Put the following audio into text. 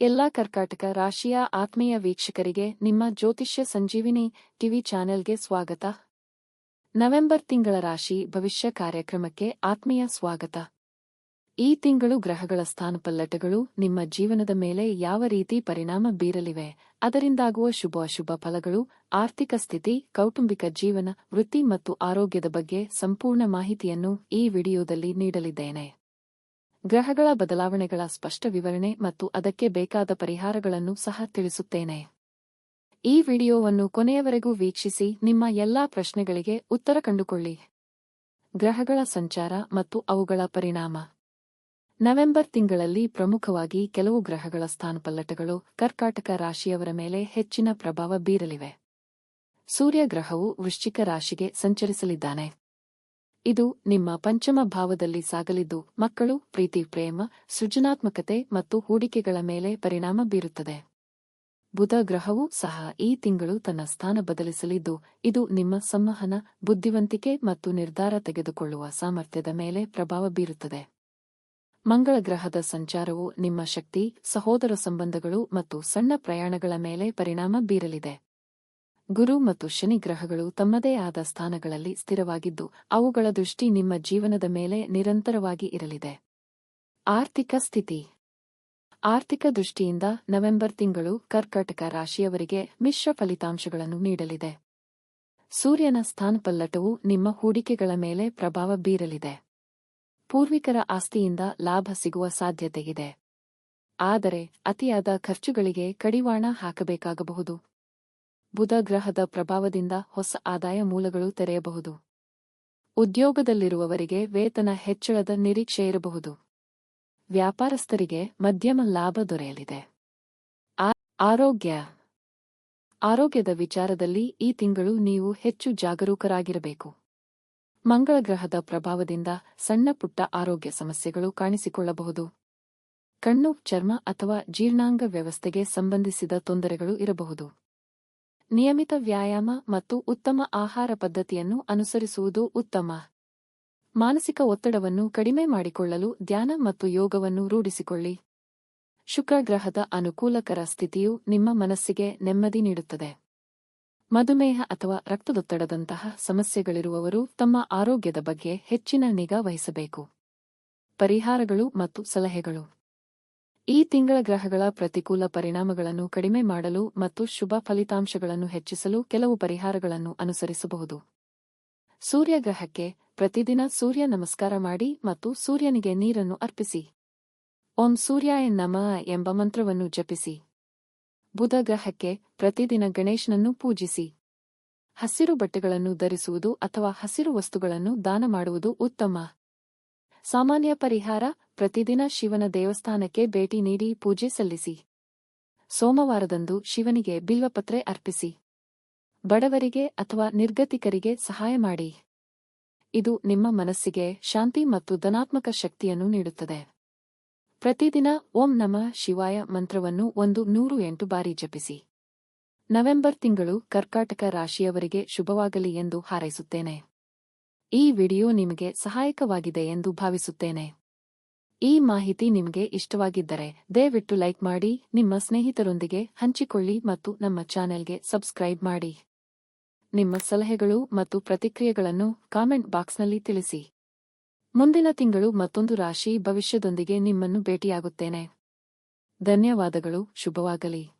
ಎಲ್ಲಾ ಕರ್ಕಾಟಕ ರಾಶಿಯ ಆತ್ಮೀಯ ವೀಕ್ಷಕರಿಗೆ ನಿಮ್ಮ ಜ್ಯೋತಿಷ್ಯ ಸಂಜೀವಿನಿ ಟಿವಿ ಚಾನೆಲ್ಗೆ ಸ್ವಾಗತ. ನವೆಂಬರ್ ತಿಂಗಳ ರಾಶಿ ಭವಿಷ್ಯ ಕಾರ್ಯಕ್ರಮಕ್ಕೆ ಆತ್ಮೀಯ ಸ್ವಾಗತ. ಈ ತಿಂಗಳು ಗ್ರಹಗಳ ಸ್ಥಾನಪಲ್ಲಟಗಳು ನಿಮ್ಮ ಜೀವನದ ಮೇಲೆ ಯಾವ ರೀತಿ ಪರಿಣಾಮ ಬೀರಲಿವೆ, ಅದರಿಂದಾಗುವ ಶುಭ ಅಶುಭ ಫಲಗಳು, ಆರ್ಥಿಕ ಸ್ಥಿತಿ, ಕೌಟುಂಬಿಕ ಜೀವನ, ವೃತ್ತಿ ಮತ್ತು ಆರೋಗ್ಯದ ಬಗ್ಗೆ ಸಂಪೂರ್ಣ ಮಾಹಿತಿಯನ್ನು ಈ ವಿಡಿಯೋದಲ್ಲಿ ನೀಡಲಿದ್ದೇನೆ. ಗ್ರಹಗಳ ಬದಲಾವಣೆಗಳ ಸ್ಪಷ್ಟ ವಿವರಣೆ ಮತ್ತು ಅದಕ್ಕೆ ಬೇಕಾದ ಪರಿಹಾರಗಳನ್ನು ಸಹ ತಿಳಿಸುತ್ತೇನೆ. ಈ ವಿಡಿಯೋವನ್ನು ಕೊನೆಯವರೆಗೂ ವೀಕ್ಷಿಸಿ, ನಿಮ್ಮ ಎಲ್ಲಾ ಪ್ರಶ್ನೆಗಳಿಗೆ ಉತ್ತರ ಕಂಡುಕೊಳ್ಳಿ. ಗ್ರಹಗಳ ಸಂಚಾರ ಮತ್ತು ಅವುಗಳ ಪರಿಣಾಮ. ನವೆಂಬರ್ ತಿಂಗಳಲ್ಲಿ ಪ್ರಮುಖವಾಗಿ ಕೆಲವು ಗ್ರಹಗಳ ಸ್ಥಾನಪಲ್ಲಟಗಳು ಕರ್ಕಾಟಕ ರಾಶಿಯವರ ಮೇಲೆ ಹೆಚ್ಚಿನ ಪ್ರಭಾವ ಬೀರಲಿವೆ. ಸೂರ್ಯಗ್ರಹವು ವೃಶ್ಚಿಕ ರಾಶಿಗೆ ಸಂಚರಿಸಲಿದ್ದಾನೆ. ಇದು ನಿಮ್ಮ ಪಂಚಮ ಭಾವದಲ್ಲಿ ಸಾಗಲಿದ್ದು ಮಕ್ಕಳು, ಪ್ರೀತಿ, ಪ್ರೇಮ, ಸೃಜನಾತ್ಮಕತೆ ಮತ್ತು ಹೂಡಿಕೆಗಳ ಮೇಲೆ ಪರಿಣಾಮ ಬೀರುತ್ತದೆ. ಬುಧ ಗ್ರಹವು ಸಹ ಈ ತಿಂಗಳು ತನ್ನ ಸ್ಥಾನ ಬದಲಿಸಲಿದ್ದು, ಇದು ನಿಮ್ಮ ಸಂವಹನ, ಬುದ್ಧಿವಂತಿಕೆ ಮತ್ತು ನಿರ್ಧಾರ ತೆಗೆದುಕೊಳ್ಳುವ ಸಾಮರ್ಥ್ಯದ ಮೇಲೆ ಪ್ರಭಾವ ಬೀರುತ್ತದೆ. ಮಂಗಳ ಗ್ರಹದ ಸಂಚಾರವು ನಿಮ್ಮ ಶಕ್ತಿ, ಸಹೋದರ ಸಂಬಂಧಗಳು ಮತ್ತು ಸಣ್ಣ ಪ್ರಯಾಣಗಳ ಮೇಲೆ ಪರಿಣಾಮ ಬೀರಲಿದೆ. ಗುರು ಮತ್ತು ಶನಿ ಗ್ರಹಗಳು ತಮ್ಮದೇ ಆದ ಸ್ಥಾನಗಳಲ್ಲಿ ಸ್ಥಿರವಾಗಿದ್ದು, ಅವುಗಳ ದೃಷ್ಟಿ ನಿಮ್ಮ ಜೀವನದ ಮೇಲೆ ನಿರಂತರವಾಗಿ ಇರಲಿದೆ. ಆರ್ಥಿಕ ಸ್ಥಿತಿ. ಆರ್ಥಿಕ ದೃಷ್ಟಿಯಿಂದ ನವೆಂಬರ್ ತಿಂಗಳು ಕರ್ಕಾಟಕ ರಾಶಿಯವರಿಗೆ ಮಿಶ್ರ ಫಲಿತಾಂಶಗಳನ್ನು ನೀಡಲಿದೆ. ಸೂರ್ಯನ ಸ್ಥಾನಪಲ್ಲಟವು ನಿಮ್ಮ ಹೂಡಿಕೆಗಳ ಮೇಲೆ ಪ್ರಭಾವ ಬೀರಲಿದೆ. ಪೂರ್ವಿಕರ ಆಸ್ತಿಯಿಂದ ಲಾಭ ಸಿಗುವ ಸಾಧ್ಯತೆಯಿದೆ. ಆದರೆ, ಅತಿಯಾದ ಖರ್ಚುಗಳಿಗೆ ಕಡಿವಾಣ ಹಾಕಬೇಕಾಗಬಹುದು. ಬುಧ ಗ್ರಹದ ಪ್ರಭಾವದಿಂದ ಹೊಸ ಆದಾಯ ಮೂಲಗಳು ತೆರೆಯಬಹುದು. ಉದ್ಯೋಗದಲ್ಲಿರುವವರಿಗೆ ವೇತನ ಹೆಚ್ಚಳದ ನಿರೀಕ್ಷೆ ಇರಬಹುದು. ವ್ಯಾಪಾರಸ್ಥರಿಗೆ ಮಧ್ಯಮ ಲಾಭ ದೊರೆಯಲಿದೆ. ಆರೋಗ್ಯ. ಆರೋಗ್ಯದ ವಿಚಾರದಲ್ಲಿ ಈ ತಿಂಗಳು ನೀವು ಹೆಚ್ಚು ಜಾಗರೂಕರಾಗಿರಬೇಕು. ಮಂಗಳ ಗ್ರಹದ ಪ್ರಭಾವದಿಂದ ಸಣ್ಣ ಪುಟ್ಟ ಆರೋಗ್ಯ ಸಮಸ್ಯೆಗಳು ಕಾಣಿಸಿಕೊಳ್ಳಬಹುದು. ಕಣ್ಣು, ಚರ್ಮ ಅಥವಾ ಜೀರ್ಣಾಂಗ ವ್ಯವಸ್ಥೆಗೆ ಸಂಬಂಧಿಸಿದ ತೊಂದರೆಗಳು ಇರಬಹುದು. ನಿಯಮಿತ ವ್ಯಾಯಾಮ ಮತ್ತು ಉತ್ತಮ ಆಹಾರ ಪದ್ಧತಿಯನ್ನು ಅನುಸರಿಸುವುದು ಉತ್ತಮ. ಮಾನಸಿಕ ಒತ್ತಡವನ್ನು ಕಡಿಮೆ ಮಾಡಿಕೊಳ್ಳಲು ಧ್ಯಾನ ಮತ್ತು ಯೋಗವನ್ನು ರೂಢಿಸಿಕೊಳ್ಳಿ. ಶುಕ್ರಗ್ರಹದ ಅನುಕೂಲಕರ ಸ್ಥಿತಿಯು ನಿಮ್ಮ ಮನಸ್ಸಿಗೆ ನೆಮ್ಮದಿ ನೀಡುತ್ತದೆ. ಮಧುಮೇಹ ಅಥವಾ ರಕ್ತದೊತ್ತಡದಂತಹ ಸಮಸ್ಯೆಗಳಿರುವವರು ತಮ್ಮ ಆರೋಗ್ಯದ ಬಗ್ಗೆ ಹೆಚ್ಚಿನ ನಿಗಾ ವಹಿಸಬೇಕು. ಪರಿಹಾರಗಳು ಮತ್ತು ಸಲಹೆಗಳು. ಈ ತಿಂಗಳ ಗ್ರಹಗಳ ಪ್ರತಿಕೂಲ ಪರಿಣಾಮಗಳನ್ನು ಕಡಿಮೆ ಮಾಡಲು ಮತ್ತು ಶುಭ ಫಲಿತಾಂಶಗಳನ್ನು ಹೆಚ್ಚಿಸಲು ಕೆಲವು ಪರಿಹಾರಗಳನ್ನು ಅನುಸರಿಸಬಹುದು. ಸೂರ್ಯ ಗ್ರಹಕ್ಕೆ ಪ್ರತಿದಿನ ಸೂರ್ಯ ನಮಸ್ಕಾರ ಮಾಡಿ ಮತ್ತು ಸೂರ್ಯನಿಗೆ ನೀರನ್ನು ಅರ್ಪಿಸಿ. ಓಂ ಸೂರ್ಯಾಯ ನಮ ಎಂಬ ಮಂತ್ರವನ್ನು ಜಪಿಸಿ. ಬುಧ ಗ್ರಹಕ್ಕೆ ಪ್ರತಿದಿನ ಗಣೇಶನನ್ನು ಪೂಜಿಸಿ. ಹಸಿರು ಬಟ್ಟೆಗಳನ್ನು ಧರಿಸುವುದು ಅಥವಾ ಹಸಿರು ವಸ್ತುಗಳನ್ನು ದಾನ ಮಾಡುವುದು ಉತ್ತಮ. ಸಾಮಾನ್ಯ ಪರಿಹಾರ ಪ್ರತಿದಿನ ಶಿವನ ದೇವಸ್ಥಾನಕ್ಕೆ ಭೇಟಿ ನೀಡಿ ಪೂಜೆ ಸಲ್ಲಿಸಿ. ಸೋಮವಾರದಂದು ಶಿವನಿಗೆ ಬಿಲ್ವಪತ್ರೆ ಅರ್ಪಿಸಿ. ಬಡವರಿಗೆ ಅಥವಾ ನಿರ್ಗತಿಕರಿಗೆ ಸಹಾಯ ಮಾಡಿ. ಇದು ನಿಮ್ಮ ಮನಸ್ಸಿಗೆ ಶಾಂತಿ ಮತ್ತು ಧನಾತ್ಮಕ ಶಕ್ತಿಯನ್ನು ನೀಡುತ್ತದೆ. ಪ್ರತಿದಿನ ಓಂ ನಮ ಶಿವಾಯ ಮಂತ್ರವನ್ನು ಒಂದು ನೂರು ಎಂಟು ಬಾರಿ ಜಪಿಸಿ. ನವೆಂಬರ್ ತಿಂಗಳು ಕರ್ಕಾಟಕ ರಾಶಿಯವರಿಗೆ ಶುಭವಾಗಲಿ ಎಂದು ಹಾರೈಸುತ್ತೇನೆ. ಈ ವಿಡಿಯೋ ನಿಮಗೆ ಸಹಾಯಕವಾಗಿದೆ ಎಂದು ಭಾವಿಸುತ್ತೇನೆ. ಈ ಮಾಹಿತಿ ನಿಮಗೆ ಇಷ್ಟವಾಗಿದ್ದರೆ ದಯವಿಟ್ಟು ಲೈಕ್ ಮಾಡಿ, ನಿಮ್ಮ ಸ್ನೇಹಿತರೊಂದಿಗೆ ಹಂಚಿಕೊಳ್ಳಿ ಮತ್ತು ನಮ್ಮ ಚಾನೆಲ್ಗೆ ಸಬ್ಸ್ಕ್ರೈಬ್ ಮಾಡಿ. ನಿಮ್ಮ ಸಲಹೆಗಳು ಮತ್ತು ಪ್ರತಿಕ್ರಿಯೆಗಳನ್ನು ಕಾಮೆಂಟ್ ಬಾಕ್ಸ್ನಲ್ಲಿ ತಿಳಿಸಿ. ಮುಂದಿನ ತಿಂಗಳು ಮತ್ತೊಂದು ರಾಶಿ ಭವಿಷ್ಯದೊಂದಿಗೆ ನಿಮ್ಮನ್ನು ಭೇಟಿಯಾಗುತ್ತೇನೆ. ಧನ್ಯವಾದಗಳು, ಶುಭವಾಗಲಿ.